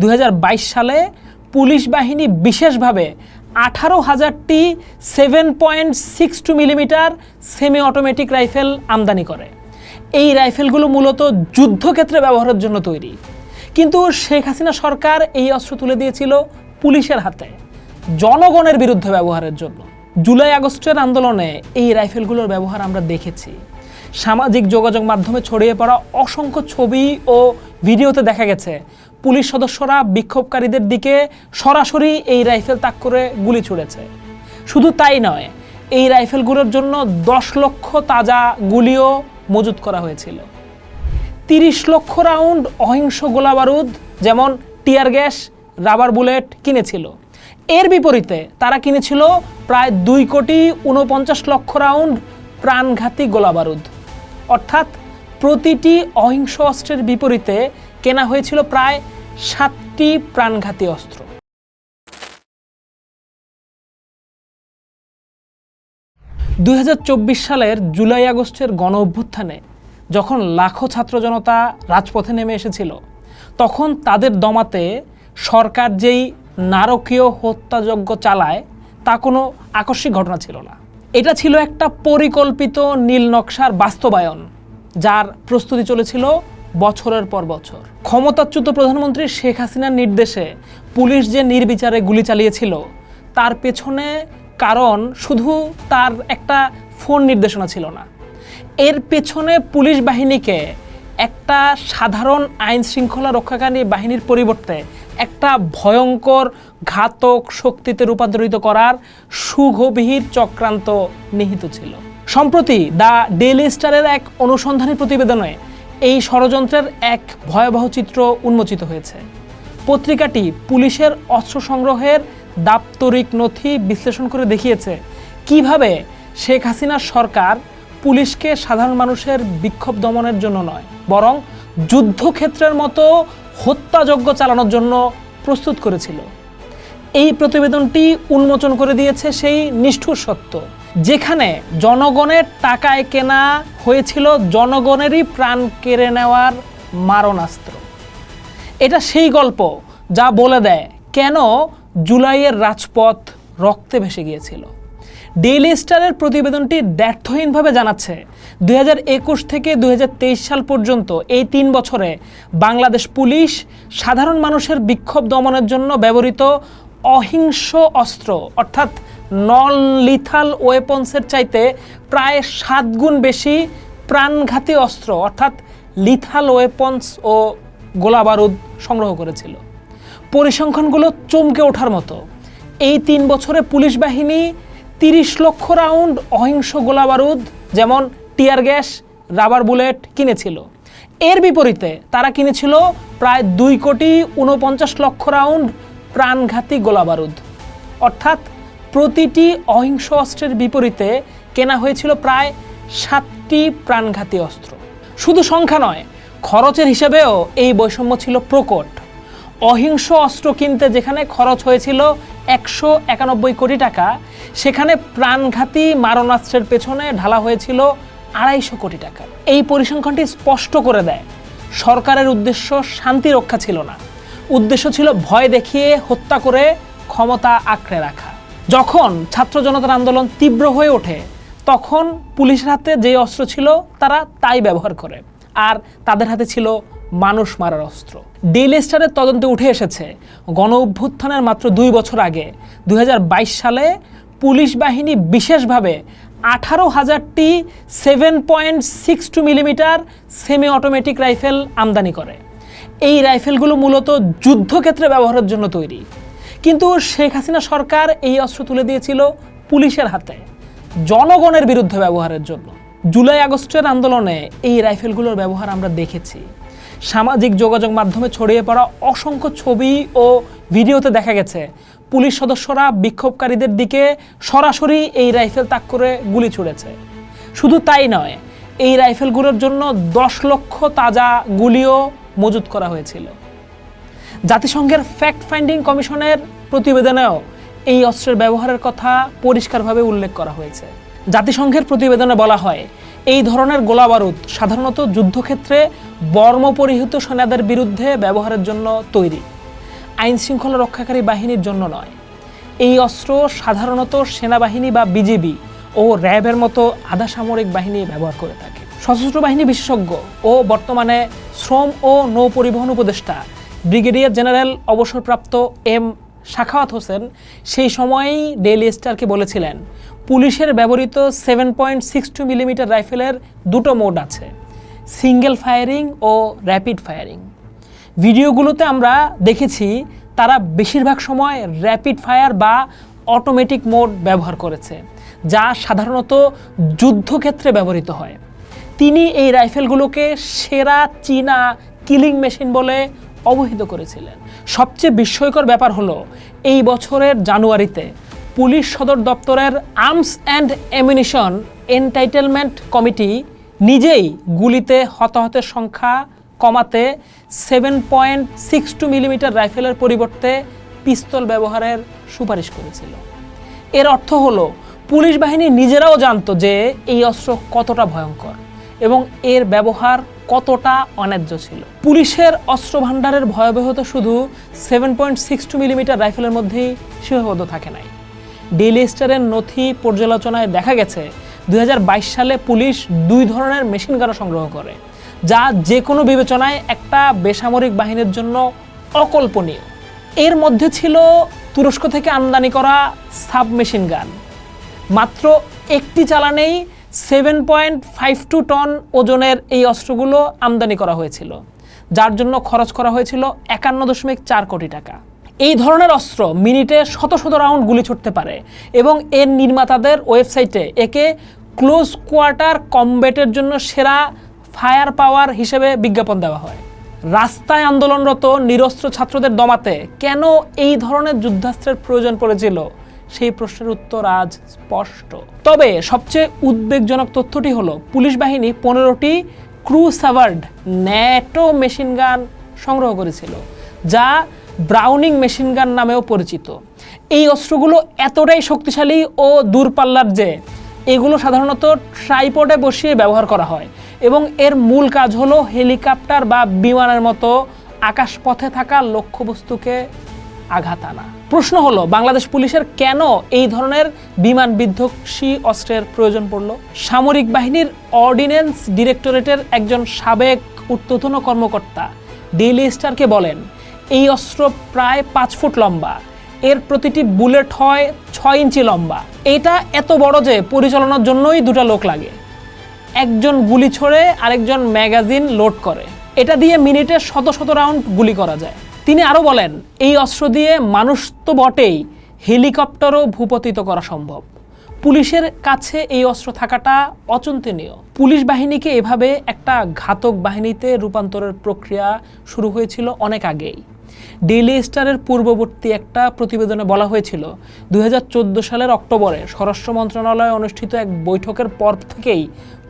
দু হাজার বাইশ সালে পুলিশ বাহিনী বিশেষভাবে আঠারো হাজারটি seven point six two millimetre semi automatic rifle আমদানি করে। এই রাইফেলগুলো মূলত যুদ্ধক্ষেত্রে ব্যবহারের জন্য তৈরি। কিন্তু শেখ হাসিনা সরকার এই অস্ত্র তুলে দিয়েছিল পুলিশের হাতে, জনগণের বিরুদ্ধে ব্যবহারের জন্য। জুলাই আগস্টের আন্দোলনে এই রাইফেলগুলোর ব্যবহার আমরা দেখেছি। সামাজিক যোগাযোগ মাধ্যমে ছড়িয়ে পড়া অসংখ্য ছবি ও ভিডিওতে দেখা গেছে পুলিশ সদস্যরা বিক্ষোভকারীদের দিকে সরাসরি এই রাইফেল তাক করে গুলি ছুড়েছে। শুধু তাই নয়, এই রাইফেলগুলোর জন্য দশ লক্ষ তাজা গুলিও মজুত করা হয়েছিল। তিরিশ লক্ষ রাউন্ড অহিংস গোলাবারুদ যেমন টিয়ার গ্যাস, রাবার বুলেট কিনেছিল। এর বিপরীতে তারা কিনেছিল প্রায় দুই কোটি উনপঞ্চাশ লক্ষ রাউন্ড প্রাণঘাতী গোলাবারুদ অর্থাৎ প্রতিটি অহিংস অস্ত্রের বিপরীতে কেনা হয়েছিল প্রায় সাতটি প্রাণঘাতী অস্ত্র। দু হাজার চব্বিশ সালের জুলাই আগস্টের গণ অভ্যুত্থানে যখন লাখো ছাত্র জনতা রাজপথে নেমে এসেছিল, তখন তাদের দমাতে সরকার যেই নারকীয় হত্যাযজ্ঞ চালায়, তা কোনো আকস্মিক ঘটনা ছিল না। এটা ছিল একটা পরিকল্পিত নীল নকশার বাস্তবায়ন, যার প্রস্তুতি চলেছিল বছরের পর বছর। ক্ষমতাচ্যুত প্রধানমন্ত্রী শেখ হাসিনার নির্দেশে পুলিশ যে নির্বিচারে গুলি চালিয়েছিল, তার পেছনে কারণ শুধু তার একটা ফোন নির্দেশনা ছিল না। এর পেছনে পুলিশ বাহিনীকে একটা সাধারণ আইন শৃঙ্খলা রক্ষাকারী বাহিনীর পরিবর্তে একটা ভয়ঙ্কর ঘাতক শক্তিতে রূপান্তরিত করার সুগভীর চক্রান্ত নিহিত ছিল। সম্প্রতি দ্য ডেইলি স্টারের এক অনুসন্ধানী প্রতিবেদনে এই ষড়যন্ত্রের এক ভয়াবহ চিত্র উন্মোচিত হয়েছে। পত্রিকাটি পুলিশের অস্ত্র সংগ্রহের দাপ্তরিক নথি বিশ্লেষণ করে দেখিয়েছে কীভাবে শেখ হাসিনার সরকার পুলিশকে সাধারণ মানুষের বিক্ষোভ দমনের জন্য নয়, বরং যুদ্ধক্ষেত্রের মতো হত্যাযজ্ঞ চালানোর জন্য প্রস্তুত করেছিল। এই প্রতিবেদনটি উন্মোচন করে দিয়েছে সেই নিষ্ঠুর সত্য। যেখানে জনগণের টাকায় কেনা হয়েছিল, জনগণেরই প্রাণ কেড়ে নেওয়ার মারণাস্ত্র। এটা সেই গল্প যা বলে দেয় কেন জুলাইয়ের রাজপথ রক্তে ভেসে গিয়েছিল। ডেইলি স্টারের প্রতিবেদনটি ব্যর্থহীনভাবে জানাচ্ছে, দুই হাজার একুশ থেকে দু হাজার তেইশ সাল পর্যন্ত এই তিন বছরে বাংলাদেশ পুলিশ সাধারণ মানুষের বিক্ষোভ দমনের জন্য ব্যবহৃত অহিংস অস্ত্র, অর্থাৎ নন লিথাল ওয়েপন্সের চাইতে প্রায় সাত গুণ বেশি প্রাণঘাতী অস্ত্র, অর্থাৎ লিথাল ওয়েপন্স ও গোলাবারুদ সংগ্রহ করেছিল। পরিসংখ্যানগুলো চমকে ওঠার মতো। এই তিন বছরে পুলিশ বাহিনী তিরিশ লক্ষ রাউন্ড অহিংস গোলাবারুদ, যেমন টিয়ার গ্যাস, রাবার বুলেট কিনেছিল। এর বিপরীতে তারা কিনেছিল প্রায় দুই কোটি উনপঞ্চাশ লক্ষ রাউন্ড প্রাণঘাতী গোলাবারুদ। অর্থাৎ প্রতিটি অহিংস অস্ত্রের বিপরীতে কেনা হয়েছিল প্রায় সাতটি প্রাণঘাতী অস্ত্র। শুধু সংখ্যা নয়, খরচের হিসেবেও এই বৈষম্য ছিল প্রকট। অহিংস অস্ত্র কিনতে যেখানে খরচ হয়েছিল একশো একানব্বই কোটি টাকা, সেখানে প্রাণঘাতী মারণাস্ত্রের পেছনে ঢালা হয়েছিল আড়াইশো কোটি টাকা। এই পরিসংখ্যানটি স্পষ্ট করে দেয়, সরকারের উদ্দেশ্য শান্তি রক্ষা ছিল না। উদ্দেশ্য ছিল ভয় দেখিয়ে হত্যা করে ক্ষমতা আঁকড়ে রাখা। যখন ছাত্র জনতার আন্দোলন তীব্র হয়ে ওঠে, তখন পুলিশের হাতে যে অস্ত্র ছিল, তারা তাই ব্যবহার করে। আর তাদের হাতে ছিল মানুষ মারার অস্ত্র। ডেইলি স্টারের তদন্তে উঠে এসেছে, গণ অভ্যুত্থানের মাত্র দুই বছর আগে দু হাজার বাইশ সালে পুলিশ বাহিনী বিশেষভাবে আঠারো হাজারটি seven point six two millimetre semi automatic rifle আমদানি করে। এই রাইফেলগুলো মূলত যুদ্ধক্ষেত্রে ব্যবহারের জন্য তৈরি। কিন্তু শেখ হাসিনা সরকার এই অস্ত্র তুলে দিয়েছিল পুলিশের হাতে, জনগণের বিরুদ্ধে ব্যবহারের জন্য। জুলাই আগস্টের আন্দোলনে এই রাইফেলগুলোর ব্যবহার আমরা দেখেছি। সামাজিক যোগাযোগ মাধ্যমে ছড়িয়ে পড়া অসংখ্য ছবি ও ভিডিওতে দেখা গেছে, পুলিশ সদস্যরা বিক্ষোভকারীদের দিকে সরাসরি এই রাইফেল তাক করে গুলি ছুড়েছে। শুধু তাই নয়, এই রাইফেলগুলোর জন্য দশ লক্ষ তাজা গুলিও মজুত করা হয়েছিল। জাতিসংঘের ফ্যাক্ট ফাইন্ডিং কমিশনের প্রতিবেদনেও এই অস্ত্রের ব্যবহারের কথা পরিষ্কারভাবে উল্লেখ করা হয়েছে। জাতিসংঘের প্রতিবেদনে বলা হয়, এই ধরনের গোলাবারুদ সাধারণত যুদ্ধক্ষেত্রে বর্মপরিহিত সেনাদের বিরুদ্ধে ব্যবহারের জন্য তৈরি। আইন শৃঙ্খলা রক্ষাকারী বাহিনীর জন্য নয়। এই অস্ত্র সাধারণত সেনাবাহিনী বা বিজিবি ও র্যাবের মতো আধা সামরিক বাহিনী ব্যবহার করে থাকে। সশস্ত্র বাহিনী বিশেষজ্ঞ ও বর্তমানে শ্রম ও নৌ পরিবহন উপদেষ্টা ব্রিগেডিয়ার জেনারেল অবসরপ্রাপ্ত এম শাখাওয়াত হোসেন সেই সময়েই ডেইলি স্টারকে বলেছিলেন, পুলিশের ব্যবহৃত seven point six two millimetre রাইফেলের দুটো মোড আছে সিঙ্গেল ফায়ারিং ও র্যাপিড ফায়ারিং ভিডিওগুলোতে আমরা দেখেছি তারা বেশিরভাগ সময় র্যাপিড ফায়ার বা অটোমেটিক মোড ব্যবহার করেছে, যা সাধারণত যুদ্ধক্ষেত্রে ব্যবহৃত হয়। তিনি এই রাইফেলগুলোকে সেরা চীনা কিলিং মেশিন বলে অবহিত করেছিলেন। সবচেয়ে বিস্ময়কর ব্যাপার হলো, এই বছরের জানুয়ারিতে পুলিশ সদর দপ্তরের arms and ammunition entitlement committee নিজেই গুলিতে হতাহতের সংখ্যা কমাতে seven point six two millimetre রাইফেলের পরিবর্তে পিস্তল ব্যবহারের সুপারিশ করেছিল। এর অর্থ হলো, পুলিশ বাহিনী নিজেরাও জানতো যে এই অস্ত্র কতটা ভয়ঙ্কর এবং এর ব্যবহার কতটা অন্যায্য ছিল? পুলিশের অস্ত্র ভাণ্ডারের ভয়াবহতা শুধু seven point six two millimetre রাইফেলের মধ্যেই সীমাবদ্ধ থাকে নাই। ডেইলি স্টারের নথি পর্যালোচনায় দেখা গেছে দু হাজার বাইশ সালে পুলিশ দুই ধরনের মেশিন গানও সংগ্রহ করে, যা যে কোনো বিবেচনায় একটা বেসামরিক বাহিনীর জন্য অকল্পনীয়। এর মধ্যে ছিল তুরস্ক থেকে আমদানি করা সাব মেশিন গান। মাত্র একটি চালানেই seven point five two ton ওজনের এই অস্ত্রগুলো আমদানি করা হয়েছিল, যার জন্য খরচ করা হয়েছিল একান্ন দশমিক চার কোটি টাকা। এই ধরনের অস্ত্র মিনিটে শত শত রাউন্ড গুলি ছুটতে পারে এবং এর নির্মাতাদের ওয়েবসাইটে একে ক্লোজ কোয়ার্টার কমব্যাটের জন্য সেরা ফায়ার পাওয়ার হিসেবে বিজ্ঞাপন দেওয়া হয়। রাস্তায় আন্দোলনরত নিরস্ত্র ছাত্রদের দমাতে কেন এই ধরনের যুদ্ধাস্ত্রের প্রয়োজন পড়েছিল? সেই প্রশ্নের উত্তর আজ স্পষ্ট। তবে সবচেয়ে উদ্বেগজনক তথ্যটি হলো, পুলিশ বাহিনী পনেরোটি ক্রু সাভার্ড ন্যাটো মেশিন গান সংগ্রহ করেছিল, যা ব্রাউনিং মেশিন গান নামেও পরিচিত। এই অস্ত্রগুলো এতটাই শক্তিশালী ও দূরপাল্লার যে, এগুলো সাধারণত ট্রাইপডে বসিয়ে ব্যবহার করা হয় এবং এর মূল কাজ হলো হেলিকপ্টার বা বিমানের মতো আকাশপথে থাকা লক্ষ্যবস্তুকে আঘাত আনা। প্রশ্ন হলো, বাংলাদেশ পুলিশের কেন এই ধরনের বিমান বিধ্বংসী অস্ত্রের প্রয়োজন পড়ল? সামরিক বাহিনীর অর্ডিন্যান্স ডিরেক্টরেটের একজন সাবেক ঊর্ধ্বতন কর্মকর্তা ডেইলি স্টারকে বলেন, এই অস্ত্র প্রায় পাঁচ ফুট লম্বা। এর প্রতিটি বুলেট হয় ছয় ইঞ্চি লম্বা। এটা এত বড় যে পরিচালনার জন্যই দুটো লোক লাগে। একজন গুলি ছোড়ে আরেকজন ম্যাগাজিন লোড করে। এটা দিয়ে মিনিটে শত শত রাউন্ড গুলি করা যায়। তিনি আরও বলেন, এই অস্ত্র দিয়ে মানুষ তো বটেই হেলিকপ্টারও ভূপতিত করা সম্ভব। পুলিশের কাছে এই অস্ত্র থাকাটা অচিন্তনীয়। পুলিশ বাহিনীকে এভাবে একটা ঘাতক বাহিনীতে রূপান্তরের প্রক্রিয়া শুরু হয়েছিল অনেক আগেই। ডেইলি স্টারের পূর্ববর্তী একটা প্রতিবেদনে বলা হয়েছিল দু হাজার চোদ্দ সালের অক্টোবরে স্বরাষ্ট্র মন্ত্রণালয়ে অনুষ্ঠিত এক বৈঠকের পর থেকেই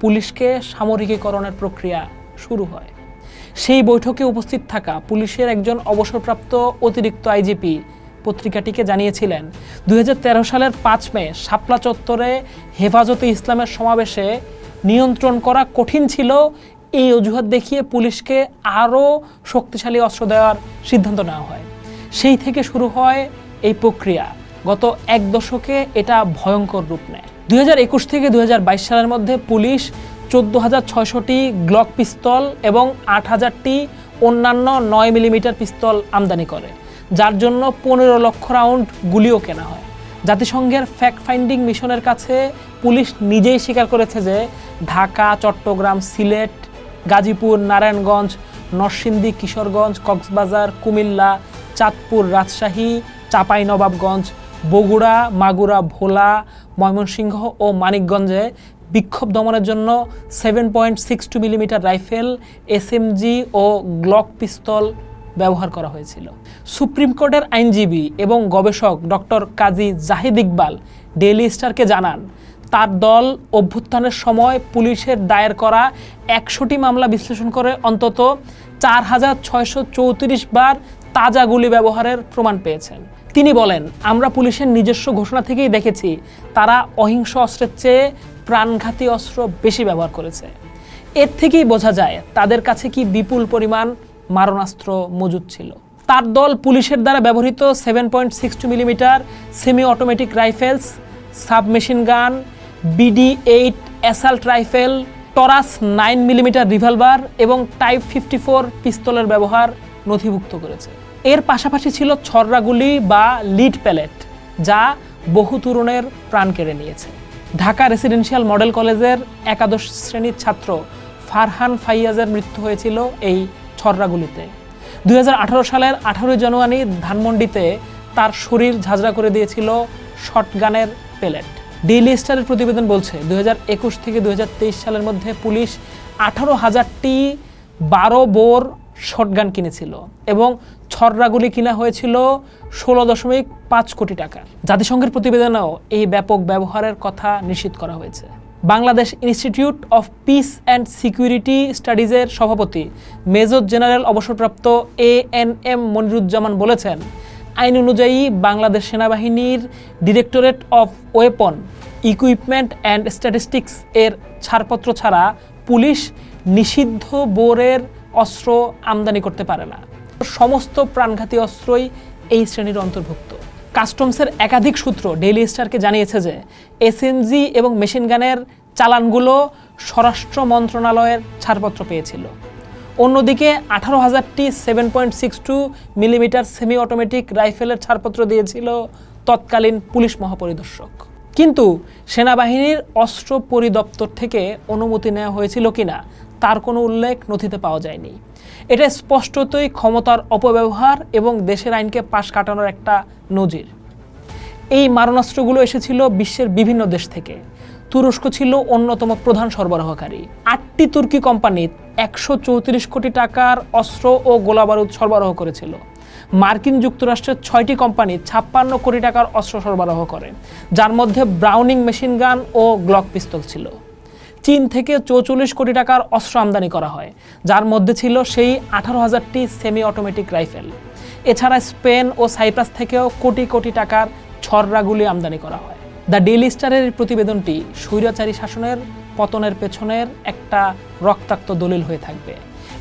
পুলিশকে সামরিকীকরণের প্রক্রিয়া শুরু হয়। সেই বৈঠকে উপস্থিত থাকা পুলিশের একজন অবসরপ্রাপ্ত অতিরিক্ত আইজিপি পত্রিকাটিকে জানিয়েছিলেন, দুই হাজার তেরো সালের পাঁচ মে শাপলা চত্বরে হেফাজতে ইসলামের সমাবেশে নিয়ন্ত্রণ করা কঠিন ছিল। এই অজুহাত দেখিয়ে পুলিশকে আরও শক্তিশালী অস্ত্র দেওয়ার সিদ্ধান্ত নেওয়া হয়। সেই থেকে শুরু হয় এই প্রক্রিয়া। গত এক দশকে এটা ভয়ঙ্কর রূপ নেয়। দুই হাজার একুশ থেকে দু হাজার বাইশ সালের মধ্যে পুলিশ চোদ্দ হাজার ছয়শটি গ্লক পিস্তল এবং আট হাজারটি অন্যান্য নয় মিলিমিটার পিস্তল আমদানি করে, যার জন্য পনেরো লক্ষ রাউন্ড গুলিও কেনা হয়। জাতিসংঘের ফ্যাক্ট ফাইন্ডিং মিশনের কাছে পুলিশ নিজেই স্বীকার করেছে যে ঢাকা, চট্টগ্রাম, সিলেট, গাজীপুর, নারায়ণগঞ্জ, নরসিংদী, কিশোরগঞ্জ, কক্সবাজার, কুমিল্লা, চাঁদপুর, রাজশাহী, চাঁপাইনবাবগঞ্জ, বগুড়া, মাগুরা, ভোলা, ময়মনসিংহ ও মানিকগঞ্জে বিক্ষোভ দমনের জন্য seven point six two millimetre rifle SMG ও গ্লক পিস্তল ব্যবহার করা হয়েছিল। সুপ্রিম কোর্টের আইনজীবী এবং গবেষক ডক্টর কাজী জাহিদ ইকবাল ডেইলি স্টারকে জানান, তার দল অভ্যুত্থানের সময় পুলিশের দায়ের করা একশোটি মামলা বিশ্লেষণ করে অন্তত চার হাজার ছয়শো চৌত্রিশ বার তাজা গুলি ব্যবহারের প্রমাণ পেয়েছেন। তিনি বলেন, আমরা পুলিশের নিজস্ব ঘোষণা থেকেই দেখেছি, তারা অহিংস অস্ত্রের চেয়ে প্রাণঘাতী অস্ত্র বেশি ব্যবহার করেছে। এর থেকেই বোঝা যায়, তাদের কাছে কি বিপুল পরিমাণ মারণাস্ত্র মজুদ ছিল। তার দল পুলিশের দ্বারা ব্যবহৃত seven point six two millimetre semi automatic rifles submachine gun BD eight assault rifle Taurus nine millimetre revolver এবং টাইপ ফিফটি ফোর পিস্তলের ব্যবহার নথিভুক্ত করেছে। এর পাশাপাশি ছিল ছররাগুলি বা লিড প্যালেট যা বহু তরুণের প্রাণ কেড়ে নিয়েছে। ঢাকা রেসিডেন্সিয়াল মডেল কলেজের একাদশ শ্রেণির ছাত্র ফারহান ফাইয়াজের মৃত্যু হয়েছিল এই ছররাগুলিতে। দু হাজার আঠারো সালের আঠারোই জানুয়ারি ধানমন্ডিতে তার শরীর ঝাঁঝরা করে দিয়েছিল শটগানের পেলেট ডেইলি স্টারের প্রতিবেদন বলছে, দুই হাজার একুশ থেকে দুই হাজার তেইশ সালের মধ্যে পুলিশ আঠারো হাজারটি বারো বোর শটগান কিনেছিল এবং ছররাগুলি কিনা হয়েছিল ষোলো দশমিক পাঁচ কোটি টাকা। জাতিসংঘের প্রতিবেদনেও এই ব্যাপক ব্যবহারের কথা নিশ্চিত করা হয়েছে। Bangladesh institute of peace and security স্টাডিজের সভাপতি মেজর জেনারেল অবসরপ্রাপ্ত এ এন এম মনিরুজ্জামান বলেছেন, আইন অনুযায়ী বাংলাদেশ সেনাবাহিনীর directorate of weapon, equipment and statistics এর ছাড়পত্র ছাড়া পুলিশ নিষিদ্ধ বোরের অস্ত্র আমদানি করতে পারে না। সমস্ত প্রাণঘাতী অস্ত্রই এই শ্রেণির অন্তর্ভুক্ত। কাস্টমসের একাধিক সূত্র ডেইলি স্টারকে জানিয়েছে যে এসএনজি এবং মেশিন গানের চালানগুলো স্বরাষ্ট্র মন্ত্রণালয়ের ছাড়পত্র পেয়েছিল। অন্যদিকে আঠারো হাজারটি seven point six two millimetre semi automatic রাইফেলের ছাড়পত্র দিয়েছিল তৎকালীন পুলিশ মহাপরিদর্শক। কিন্তু সেনাবাহিনীর অস্ত্র পরিদপ্তর থেকে অনুমতি নেওয়া হয়েছিল কিনা তার কোনো উল্লেখ নথিতে পাওয়া যায়নি। এটা স্পষ্টতই ক্ষমতার অপব্যবহার এবং দেশের আইনকে পাশ কাটানোর একটা নজির। এই মারণাস্ত্রগুলো এসেছিল বিশ্বের বিভিন্ন দেশ থেকে। তুরস্ক ছিল অন্যতম প্রধান সরবরাহকারী। আটটি তুর্কি কোম্পানি একশো চৌত্রিশ কোটি টাকার অস্ত্র ও গোলাবারুদ সরবরাহ করেছিল। মার্কিন যুক্তরাষ্ট্রের ছয়টি কোম্পানি ছাপ্পান্ন কোটি টাকার অস্ত্র সরবরাহ করে, যার মধ্যে ব্রাউনিং মেশিন গান ও গ্লক পিস্তল ছিল। চীন থেকে চৌচল্লিশ কোটি টাকার অস্ত্র আমদানি করা হয়, যার মধ্যে ছিল সেই আঠারো হাজারটি সেমি অটোমেটিক রাইফেল এছাড়া স্পেন ও সাইপ্রাস থেকেও কোটি কোটি টাকার ছররাগুলি আমদানি করা হয়। দ্য ডেইলি স্টারের প্রতিবেদনটি স্বৈরাচারী শাসনের পতনের পেছনের একটা রক্তাক্ত দলিল হয়ে থাকবে।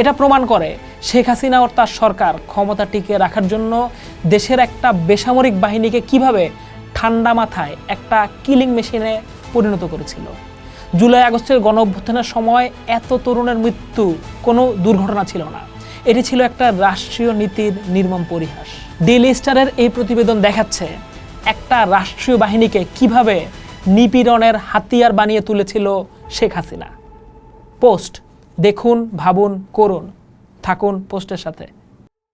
এটা প্রমাণ করে শেখ হাসিনা ও তার সরকার ক্ষমতা টিকে রাখার জন্য দেশের একটা বেসামরিক বাহিনীকে কীভাবে ঠান্ডা মাথায় একটা কিলিং মেশিনে পরিণত করেছিল। জুলাই আগস্টের গণ অভ্যুত্থানের সময় এত তরুণের মৃত্যু, কোনো দুর্ঘটনা ছিল না। এটি ছিল একটা রাষ্ট্রীয় নীতির নির্মম পরিহাস। ডেইলি স্টারের এই প্রতিবেদন দেখাচ্ছে একটা রাষ্ট্রীয় বাহিনীকে কীভাবে নিপীড়নের হাতিয়ার বানিয়ে তুলেছিল শেখ হাসিনা। পোস্ট দেখুন, ভাবুন, করুন। থাকুন পোস্টের সাথে।